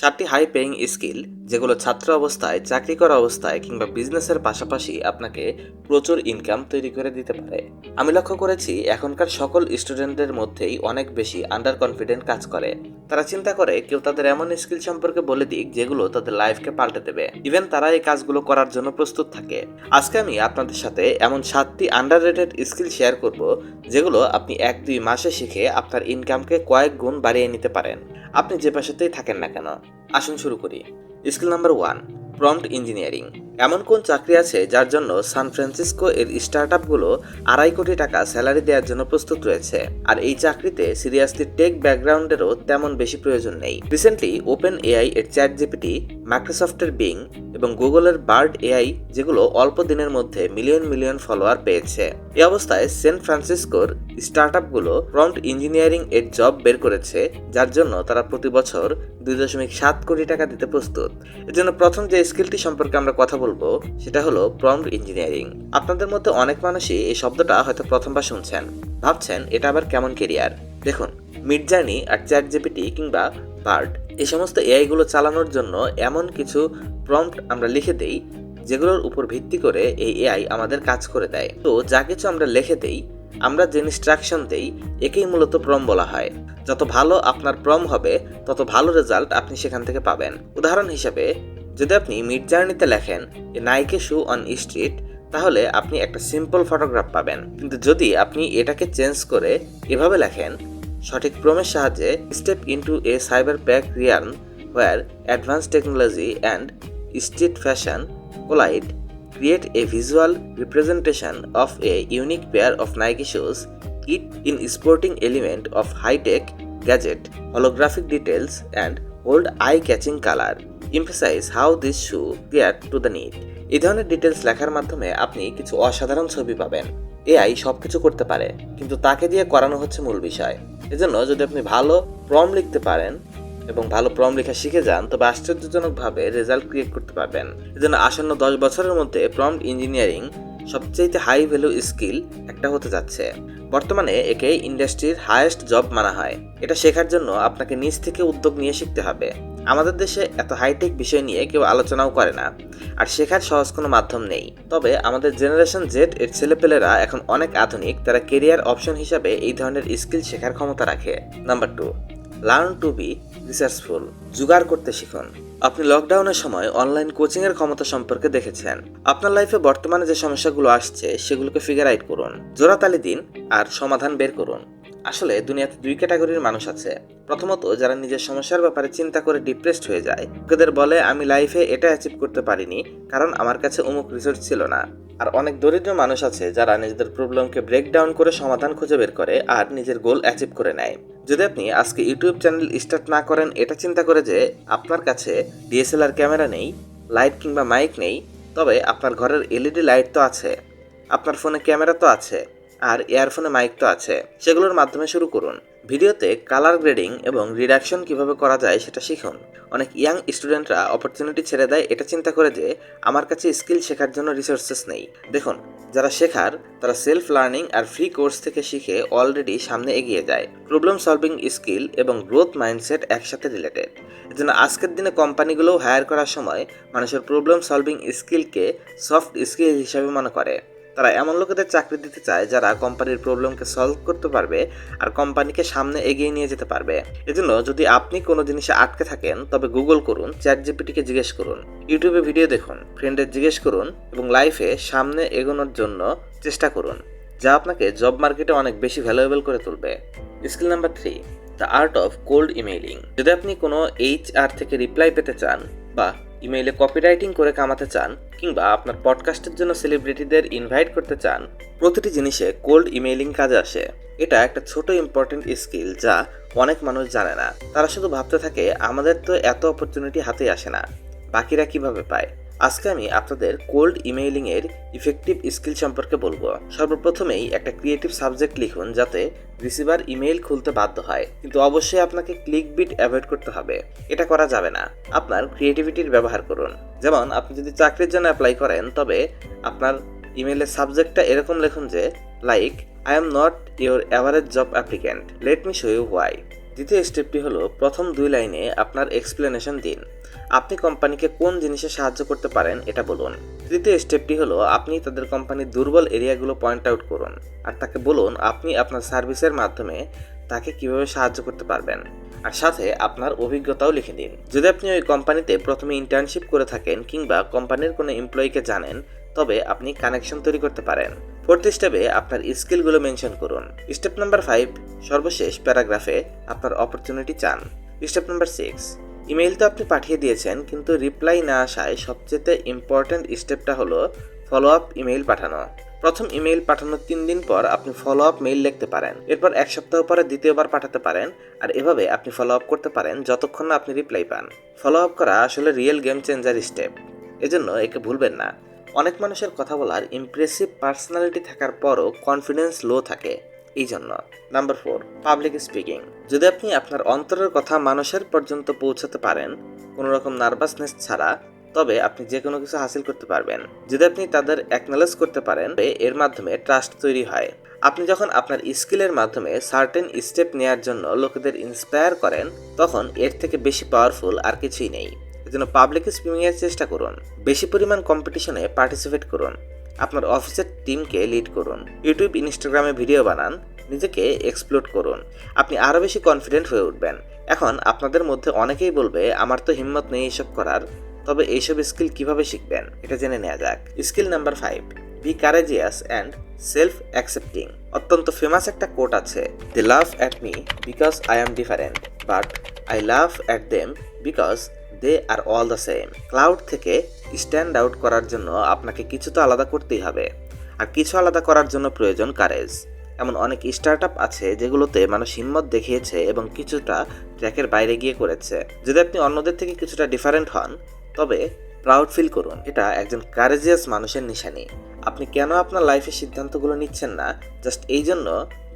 সাতটি high paying skill যেগুলো ছাত্র অবস্থায়, চাকরি করা অবস্থায় কিংবা বিজনেসের পাশাপাশি আপনাকে প্রচুর ইনকাম তৈরি করে দিতে পারে। আমি লক্ষ্য করেছি, এখনকার সকল স্টুডেন্টদের মধ্যেই অনেক বেশি আন্ডার কনফিডেন্ট কাজ করে। তারা চিন্তা করে, কেউ তাদের এমন স্কিল সম্পর্কে বলে দিক যেগুলো তাদের লাইফকে পাল্টে দেবে। ইভেন তারা এই কাজগুলো করার জন্য প্রস্তুত থাকে। আজকে আমি আপনাদের সাথে এমন সাতটি আন্ডার রেটেড স্কিল শেয়ার করব, যেগুলো আপনি এক দুই মাসে শিখে আপনার ইনকামকে কয়েক গুণ বাড়িয়ে নিতে পারেন। আপনি যে পেশাতেই থাকেন না কেন, আসুন শুরু করি। Skill number one prompt engineering এমন কোন চাকরি আছে যার জন্য সান ফ্রান্সিসকো এর স্টার্ট আপগুলো আড়াই কোটি টাকা স্যালারি দেওয়ার জন্য প্রস্তুত রয়েছে। আর এই চাকরিতে সিরিয়াসলি টেক ব্যাকগ্রাউন্ডেরও তেমন বেশি প্রয়োজন নেই। রিসেন্টলি ওপেন এআই এর চ্যাট জিপিটি মাইক্রোসফটের বিং এবং গুগলের বার্ড এআই যেগুলো অল্প দিনের মধ্যে মিলিয়ন মিলিয়ন ফলোয়ার পেয়েছে। এই অবস্থায় সেন্ট ফ্রান্সিসকোর স্টার্ট আপগুলো প্রম্পট ইঞ্জিনিয়ারিং এর জব বের করেছে, যার জন্য তারা প্রতি বছর দুই দশমিক সাত কোটি টাকা দিতে প্রস্তুত। এর জন্য প্রথম যে স্কিলটি সম্পর্কে আমরা কথা বলব, সেটা হলো প্রম্পট ইঞ্জিনিয়ারিং আপনাদের মধ্যে অনেক মানুষই এই শব্দটা হয়তো প্রথমবার শুনছেন। ভাবছেন এটা আবার কেমন কেরিয়ার দেখুন মিড জার্নি আর চ্যাট জিপিটি কিংবা বার্ড এই সমস্ত এআইগুলো চালানোর জন্য এমন কিছু প্রম্পট আমরা লিখে দেই, যেগুলোর উপর ভিত্তি করে এই এআই আমাদের কাজ করে দেয়। তো যা কিছু আমরা লিখে দেই, আমরা যে ইনস্ট্রাকশন দেই, একেই মূলত প্রম বলা হয়। যত ভালো আপনার প্রম হবে, তত ভালো রেজাল্ট আপনি সেখান থেকে পাবেন। উদাহরণ হিসেবে যদি আপনি মিড জার্নিতে লেখেন এ নাইকে শু অন স্ট্রিট তাহলে আপনি একটা সিম্পল ফটোগ্রাফ পাবেন কিন্তু যদি আপনি এটাকে চেঞ্জ করে এভাবে লেখেন সঠিক প্রমের সাহায্যে step into a cyberpunk realm where advance technology and street fashion collide create a visual representation of a unique pair of Nike shoes, it in sporting element of high-tech gadget, holographic details and bold eye-catching color. Emphasize how this shoe get to the need. এ ধরনের details লেখার মাধ্যমে আপনি কিছু অসাধারণ ছবি পাবেন। AI সব কিছু করতে পারে, কিন্তু তাকে দিয়ে করানো হচ্ছে মূল বিষয়। এজন্য যদি আপনি ভালো প্রম লিখতে পারেন এবং ভালো প্রম লেখা শিখে যান, তবে আশ্চর্যজনকভাবে রেজাল্ট ক্রিয়েট করতে পারবেন। এজন্য আসন্ন দশ বছরের মধ্যে প্রম্পট ইঞ্জিনিয়ারিং সবচেয়ে হাই ভ্যালু স্কিল একটা হতে যাচ্ছে। বর্তমানে একে ইন্ডাস্ট্রির হায়েস্ট জব মানা হয়। এটা শেখার জন্য আপনাকে নিজ থেকে উদ্যোগ নিয়ে শিখতে হবে। আমাদের দেশে এত হাইটেক বিষয় নিয়ে কেউ আলোচনাও করে না। আর শেখার সহজ কোনো মাধ্যম নেই। তবে আমাদের জেনারেশন জেড এর ছেলেপেলেরা এখন অনেক আধুনিক, তারা কেরিয়ার অপশন হিসাবে এই ধরনের স্কিল শেখার ক্ষমতা রাখে। Number two learn to be researchful জোগাড় করতে শিখুন। আপনি লকডাউনের সময় অনলাইন কোচিংয়ের ক্ষমতা সম্পর্কে দেখেছেন। আপনার লাইফে বর্তমানে যে সমস্যাগুলো আসছে, সেগুলোকে ফিগার আউট করুন। জোড়াতালি দিন আর সমাধান বের করুন। আসলে দুনিয়াতে দুই ক্যাটাগরির মানুষ আছে। প্রথমত, যারা নিজের সমস্যার ব্যাপারে চিন্তা করে ডিপ্রেসড হয়ে যায়। ওদের বলে, আমি লাইফে এটা অ্যাচিভ করতে পারিনি, কারণ আমার কাছে অমুক রিসোর্স ছিল না। আর অনেক দরিদ্র মানুষ আছে যারা নিজেদের প্রবলেমকে ব্রেক ডাউন করে সমাধান খুঁজে বের করে আর নিজের গোল অ্যাচিভ করে নেয়। যদি আপনি আজকে ইউটিউব চ্যানেল স্টার্ট না করেন, এটা চিন্তা করে যে আপনার কাছে ডিএসএলআর ক্যামেরা নেই লাইট কিংবা মাইক নেই, তবে আপনার ঘরের এলইডি লাইট তো আছে, আপনার ফোনে ক্যামেরা তো আছে, আর ইয়ারফোনে মাইক তো আছে, সেগুলোর মাধ্যমে শুরু করুন। ভিডিওতে কালার গ্রেডিং এবং রিডাকশন কীভাবে করা যায় সেটা শিখুন। অনেক ইয়াং স্টুডেন্টরা অপরচুনিটি ছেড়ে দেয় এটা চিন্তা করে যে, আমার কাছে স্কিল শেখার জন্য রিসোর্সেস নেই। দেখুন, যারা শেখার, তারা সেলফ লার্নিং আর ফ্রি কোর্স থেকে শিখে অলরেডি সামনে এগিয়ে যায়। প্রবলেম সলভিং স্কিল এবং গ্রোথ মাইন্ডসেট একসাথে রিলেটেড এজন্য আজকের দিনে কোম্পানিগুলোও হায়ার করার সময় মানুষের প্রবলেম সলভিং স্কিলকে সফট স্কিল হিসাবে মনে করে। তারা এমন লোকেদের চাকরি দিতে চায় যারা কোম্পানির প্রবলেমকে সলভ করতে পারবে আর কোম্পানিকে সামনে এগিয়ে নিয়ে যেতে পারবে। এজন্য যদি আপনি কোনো জিনিসে আটকে থাকেন, তবে গুগল করুন চ্যাট জিপিটিকে জিজ্ঞেস করুন। ইউটিউবে ভিডিও দেখুন ফ্রেন্ডের জিজ্ঞেস করুন এবং লাইফে সামনে এগোনোর জন্য চেষ্টা করুন, যা আপনাকে জব মার্কেটে অনেক বেশি ভ্যালুয়েবল করে তুলবে। Skill number three, the art of cold emailing. যদি আপনি কোনো এইচ আর থেকে রিপ্লাই পেতে চান বা ইমেইলে কপিরাইটিং করে কামাতে চান কিংবা আপনার পডকাস্টের জন্য সেলিব্রিটিদের ইনভাইট করতে চান, প্রতিটি জিনিসে কোল্ড ইমেইলিং কাজে আসে। এটা একটা ছোট ইম্পর্টেন্ট স্কিল যা অনেক মানুষ জানে না। তারা শুধু ভাবতে থাকে, আমাদের তো এত অপরচুনিটি হাতে আসে না। বাকিরা কীভাবে পায়? আজকে আমি আপনাদের কোল্ড ইমেইলিং এর ইফেক্টিভ স্কিল সম্পর্কে বলব। সর্বপ্রথমেই একটা ক্রিয়েটিভ সাবজেক্ট লিখুন যাতে রিসিভার ইমেইল খুলতে বাধ্য হয়। কিন্তু অবশ্যই আপনাকে ক্লিক বিট অ্যাভয়েড করতে হবে। এটা করা যাবে না। আপনার ক্রিয়েটিভিটির ব্যবহার করুন। যেমন আপনি যদি চাকরির জন্য অ্যাপ্লাই করেন, তবে আপনার ইমেইলের সাবজেক্টটা এরকম লিখুন যে like I am not your average job applicant let me show you why দ্বিতীয় স্টেপটি হলো প্রথম দুই লাইনে আপনার এক্সপ্লেনেশন দিন। আপনি কোম্পানিকে কোন জিনিসে সাহায্য করতে পারেন এটা বলুন। তৃতীয় স্টেপটি হলো আপনি তাদের কোম্পানির দুর্বল এরিয়াগুলো পয়েন্ট আউট করুন আর তাকে বলুন আপনি আপনার সার্ভিসের মাধ্যমে তাকে কীভাবে সাহায্য করতে পারবেন। আর সাথে আপনার অভিজ্ঞতাও লিখে দিন। যদি আপনি ওই কোম্পানিতে প্রথমে ইন্টার্নশিপ করে থাকেন কিংবা কোম্পানির কোনো এমপ্লয়িকে জানেন, তবে আপনি কানেকশন তৈরি করতে পারেন। ফোর্থ স্টেপে আপনার স্কিলগুলো মেনশন করুন। স্টেপ নাম্বার ফাইভ, সর্বশেষ প্যারাগ্রাফে আপনার অপরচুনিটি চান। স্টেপ নাম্বার সিক্স, ইমেইল তো আপনি পাঠিয়ে দিয়েছেন, কিন্তু রিপ্লাই না আসায় সবচেয়ে ইম্পর্ট্যান্ট স্টেপটা হলো ফলো আপ ইমেইল পাঠানো। প্রথম ইমেইল পাঠানোর তিন দিন পর আপনি ফলো আপ মেইল লিখতে পারেন। এরপর এক সপ্তাহ পরে দ্বিতীয়বার পাঠাতে পারেন, আর এভাবে আপনি ফলো আপ করতে পারেন যতক্ষণ না আপনি রিপ্লাই পান। ফলো আপ করা আসলে রিয়েল গেম চেঞ্জার স্টেপ। এজন্য একে ভুলবেন না। অনেক মানুষের কথা বলার ইমপ্রেসিভ পার্সোনালিটি থাকার পরও কনফিডেন্স লো থাকে এই জন্য নাম্বার ফোর পাবলিক স্পিকিং যদি আপনি আপনার অন্তরের কথা মানুষের পর্যন্ত পৌঁছাতে পারেন, কোনো রকম নার্ভাসনেস ছাড়া, তবে আপনি যে কোনো কিছু হাসিল করতে পারবেন। যদি আপনি তাদের অ্যাকনোলেজ করতে পারেন এর মাধ্যমে ট্রাস্ট তৈরি হয়। আপনি যখন আপনার স্কিলের মাধ্যমে সার্টেন স্টেপ নেওয়ার জন্য লোকেদের ইন্সপায়ার করেন, তখন এর থেকে বেশি পাওয়ারফুল আর কিছুই নেই। এজন্য পাবলিক স্পিকিংয়ের চেষ্টা করুন। বেশি পরিমাণ কম্পিটিশনে পার্টিসিপেট করুন। আপনার অফিসের টিমকে লিড করুন। ইউটিউব ইনস্টাগ্রামে ভিডিও বানান। নিজেকে এক্সপ্লোর করুন। আপনি আরও বেশি কনফিডেন্ট হয়ে উঠবেন। এখন আপনাদের মধ্যে অনেকেই বলবে, আমার তো হিম্মত নেই এসব করার। তবে এইসব স্কিল কীভাবে শিখবেন? এটা জেনে নেওয়া যাক। Skill number five be courageous and self accepting অত্যন্ত ফেমাস একটা কোট আছে they laugh at me because I am different but I laugh at them because they are all the same crowd থেকে স্ট্যান্ড আউট করার জন্য আপনাকে কিছু তো আলাদা করতেই হবে। আর কিছু আলাদা করার জন্য প্রয়োজন কারেজ। এমন অনেক স্টার্ট আছে যেগুলোতে মানুষ হিম্মত দেখিয়েছে এবং কিছুটা ট্র্যাকের বাইরে গিয়ে করেছে। যদি আপনি অন্যদের থেকে কিছুটা ডিফারেন্ট হন, তবে প্রাউড ফিল করুন, এটা একজন কারেজিয়াস মানুষের নিশানি। আপনি কেন আপনার লাইফের সিদ্ধান্তগুলো নিচ্ছেন না? জাস্ট এই জন্য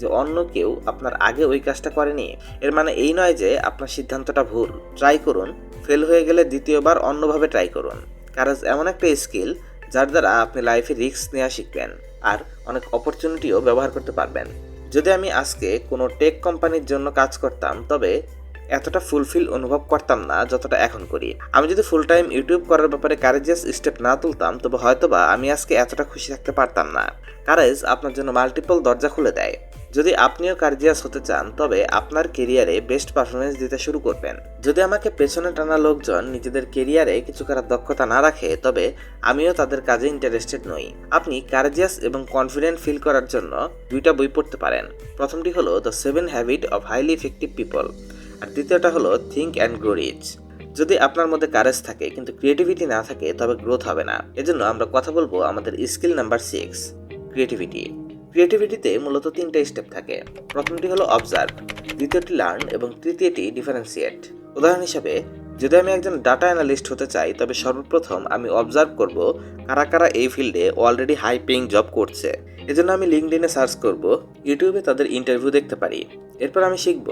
যে অন্য কেউ আপনার আগে ওই কাজটা করেনি। এর মানে এই নয় যে আপনার সিদ্ধান্তটা ভুল। ট্রাই করুন ফেল হয়ে গেলে দ্বিতীয়বার অন্যভাবে ট্রাই করুন। কারেজ এমন একটা স্কিল যার দ্বারা আপনি লাইফে রিস্ক নেওয়া শিখবেন আর অনেক অপরচুনিটিও ব্যবহার করতে পারবেন। যদি আমি আজকে কোনো টেক কোম্পানির জন্য কাজ করতাম, তবে এতটা ফুলফিল অনুভব করতাম না যতটা এখন করি। আমি যদি ফুল টাইম ইউটিউব করার ব্যাপারে কারেজিয়াস স্টেপ না তুলতাম, তবে হয়তোবা আমি আজকে এতটা খুশি থাকতে পারতাম না। কারেজ আপনার জন্য মাল্টিপল দরজা খুলে দেয়। যদি আপনিও কার্জিয়াস হতে চান, তবে আপনার কেরিয়ারে বেস্ট পারফরমেন্স দিতে শুরু করবেন। যদি আমাকে পেছনে টানা লোকজন নিজেদের কেরিয়ারে কিছু করার দক্ষতা না রাখে, তবে আমিও তাদের কাজে ইন্টারেস্টেড নই। আপনি কার্জিয়াস এবং কনফিডেন্ট ফিল করার জন্য দুইটা বই পড়তে পারেন। প্রথমটি হলো the seven habit of highly effective people আর দ্বিতীয়টা হলো থিঙ্ক অ্যান্ড গ্রো রিচ যদি আপনার মধ্যে কারেজ থাকে, কিন্তু ক্রিয়েটিভিটি না থাকে, তবে গ্রোথ হবে না। এজন্য আমরা কথা বলব আমাদের স্কিল নাম্বার সিক্স ক্রিয়েটিভিটি ক্রিয়েটিভিটিতে মূলত তিনটা স্টেপ থাকে। প্রথমটি হলো অবজার্ভ দ্বিতীয়টি লার্ন এবং তৃতীয়টি ডিফারেন্সিয়েট উদাহরণ হিসাবে, যদি আমি একজন ডাটা অ্যানালিস্ট হতে চাই, তবে সর্বপ্রথম আমি অবজার্ভ করব কারা কারা এই ফিল্ডে অলরেডি হাই পেইং জব করছে। এজন্য আমি লিঙ্কডিনে সার্চ করব ইউটিউবে তাদের ইন্টারভিউ দেখতে পারি। এরপর আমি শিখব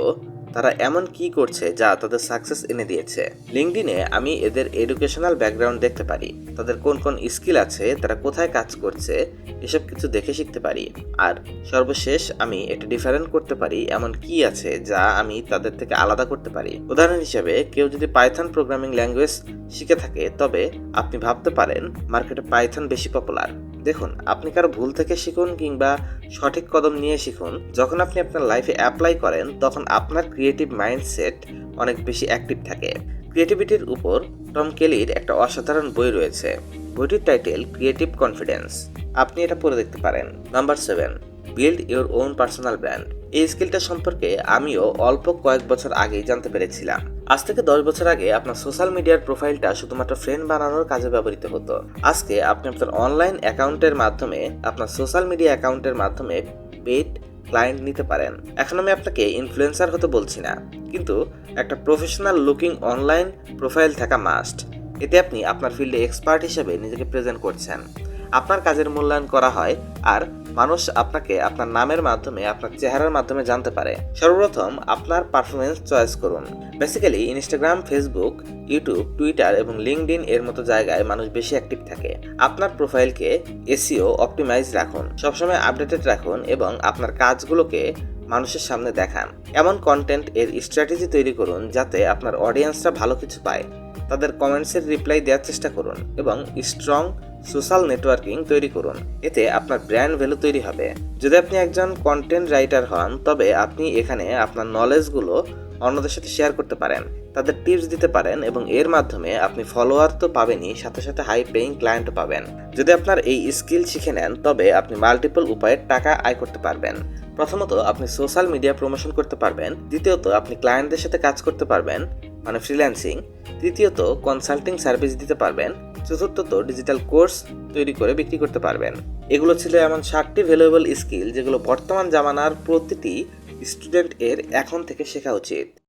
তারা এমন কি করছে যা তাদের সাকসেস এনে দিয়েছে? লিঙ্কডিনে আমি এদের এডুকেশনাল ব্যাকগ্রাউন্ড দেখতে পারি। তাদের কোন কোন স্কিল আছে, তারা কোথায় কাজ করছে, এসব কিছু দেখে শিখতে পারি। আর সর্বশেষ আমি এটা ডিফারেন্ট করতে পারি এমন কি আছে যা আমি তাদের থেকে আলাদা করতে পারি। উদাহরণ হিসেবে, কেউ যদি পাইথন প্রোগ্রামিং ল্যাঙ্গুয়েজ শিখে থাকে, তবে আপনি ভাবতে পারেন মার্কেটে পাইথন বেশি পপুলার দেখুন, আপনি কারও ভুল থেকে শিখুন কিংবা সঠিক কদম নিয়ে শিখুন। যখন আপনি আপনার লাইফে অ্যাপ্লাই করেন, তখন আপনার ক্রিয়েটিভ মাইন্ডসেট অনেক বেশি অ্যাক্টিভ থাকে। ক্রিয়েটিভিটির উপর টম কেলির একটা অসাধারণ বই রয়েছে। বইটির টাইটেল ক্রিয়েটিভ কনফিডেন্স আপনি এটা পড়ে দেখতে পারেন। Number seven build your own personal brand এই স্কিলটা সম্পর্কে আমিও অল্প কয়েক বছর আগেই জানতে পেরেছিলাম। আজ থেকে দশ বছর আগে আপনার সোশ্যাল মিডিয়ার প্রোফাইলটা শুধুমাত্র ফ্রেন্ড বানানোর কাজে ব্যবহৃত হতো। আজকে আপনি আপনার অনলাইন অ্যাকাউন্টের মাধ্যমে, আপনার সোশ্যাল মিডিয়া অ্যাকাউন্টের মাধ্যমে পেড ক্লায়েন্ট নিতে পারেন। এখন আমি আপনাকে ইনফ্লুয়েন্সার হতে বলছি না, কিন্তু একটা প্রফেশনাল লুকিং অনলাইন প্রোফাইল থাকা মাস্ট এতে আপনি আপনার ফিল্ডে এক্সপার্ট হিসেবে নিজেকে প্রেজেন্ট করছেন। আপনার কাজের মূল্যায়ন করা হয় আর মানুষ আপনাকে আপনার নামের মাধ্যমে, আপনার চেহারার মাধ্যমে জানতে পারে। সর্বপ্রথম আপনার পারফরমেন্স চয়েস করুন। Basically Instagram Facebook YouTube Twitter এবং লিঙ্কডিন এর মতো জায়গায় মানুষ বেশি অ্যাক্টিভ থাকে। আপনার প্রোফাইলকে এসিও অপটিমাইজ রাখুন। সবসময় আপডেটেড রাখুন এবং আপনার কাজগুলোকে মানুষের সামনে দেখান। এমন কন্টেন্ট এর স্ট্র্যাটেজি তৈরি করুন যাতে আপনার অডিয়েন্সরা ভালো কিছু পায়। তাদের কমেন্টসের রিপ্লাই দেওয়ার চেষ্টা করুন এবং স্ট্রং সোশ্যাল নেটওয়ার্কিং তৈরি করুন। এতে আপনার ব্র্যান্ড ভ্যালু তৈরি হবে। যদি আপনি একজন কন্টেন্ট রাইটার হন, তবে আপনি এখানে আপনার নলেজগুলো অন্যদের সাথে শেয়ার করতে পারেন। তাদের টিপস দিতে পারেন এবং এর মাধ্যমে আপনি ফলোয়ার তো পাবেনই, সাথে সাথে হাই পেইং ক্লায়েন্টও পাবেন। যদি আপনার এই স্কিল শিখে নেন, তবে আপনি মাল্টিপল উপায়ে টাকা আয় করতে পারবেন। প্রথমত, আপনি সোশ্যাল মিডিয়া প্রমোশন করতে পারবেন। দ্বিতীয়ত, আপনি ক্লায়েন্টদের সাথে কাজ করতে পারবেন। মানে ফ্রিল্যান্সিং তৃতীয়ত কনসাল্টিং সার্ভিস দিতে পারবেন, চতুর্থত ডিজিটাল কোর্স তৈরি করে বিক্রি করতে পারবেন। এগুলো ছিল এমন সাতটি ভ্যালুয়েবল স্কিল যেগুলো বর্তমান জামানার প্রতিটি স্টুডেন্ট এর এখন থেকে শেখা উচিত।